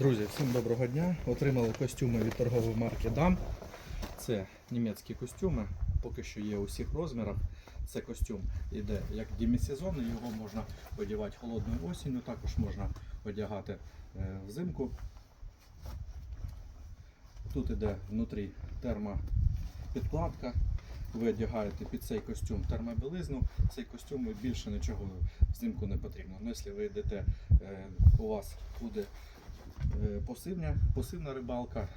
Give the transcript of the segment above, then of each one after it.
Друзі, всім доброго дня. Отримали костюми від торгової марки DAM. Це німецькі костюми, поки що є у всіх розмірах. Це костюм іде як демісезонний, його можна одягати холодною осінню, також можна одягати е, взимку. Тут іде внутрі термопідкладка. Ви одягаєте під цей костюм термобілизну. Цей костюм більше нічого взимку не потрібно. Ну, якщо ви йдете, е, у вас буде посивня, посивна рибалка,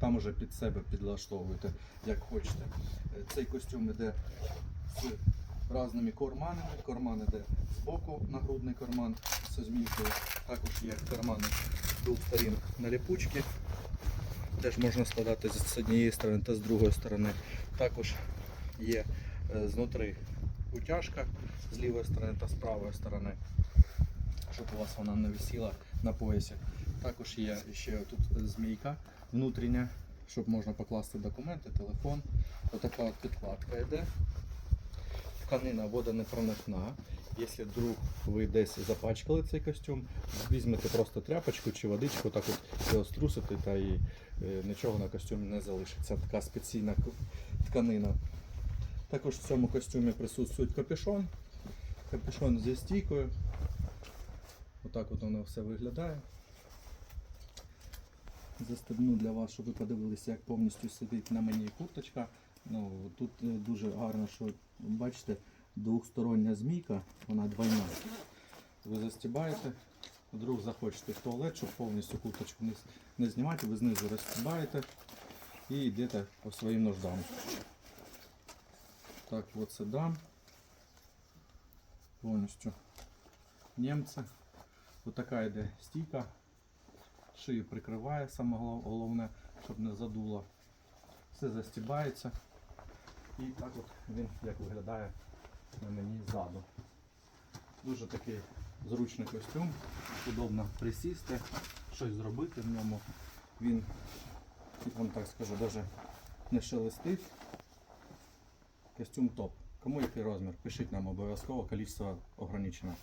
там уже під себе підлаштовуєте, як хочете. Е, Цей костюм іде з різними карманами. Карман іде з боку, нагрудний карман з змійкою. Також є кармани двох сторін на ліпучки. Теж можна складати з з однієї сторони та з другої сторони. Також є е, знутри утяжка з лівої сторони та з правої сторони, щоб у вас вона не висіла на поясі. Також є ще тут змійка внутрішня, щоб можна покласти документи, телефон. Отака от підкладка йде. Тканина водонепроникна. Якщо вдруг ви десь запачкали цей костюм, візьмете просто тряпочку чи водичку, так от його струсите та і е, нічого на костюмі не залишиться. Така спеційна тканина. Також в цьому костюмі присутствує капюшон. Капюшон зі стійкою. Отак от воно все виглядає. Застебну для вас, щоб ви подивилися, як повністю сидить на мені курточка. Ну, тут е, дуже гарно, що бачите, двохстороння змійка, вона двойна. Ви застібаєте, вдруг захочете в туалет, щоб повністю курточку не, не знімати, ви знизу розстібаєте і йдете по своїм нуждам. Так, от це дам. Повністю німця. Ось така йде стійка. Шию прикриває, саме головне, щоб не задуло. Все застібається. І так от він як виглядає на мені ззаду. Дуже такий зручний костюм, удобно присісти, щось зробити в ньому. Він, вам так скажу, навіть не шелестить. Костюм топ. Кому який розмір? Пишіть нам обов'язково, кількість ограничено.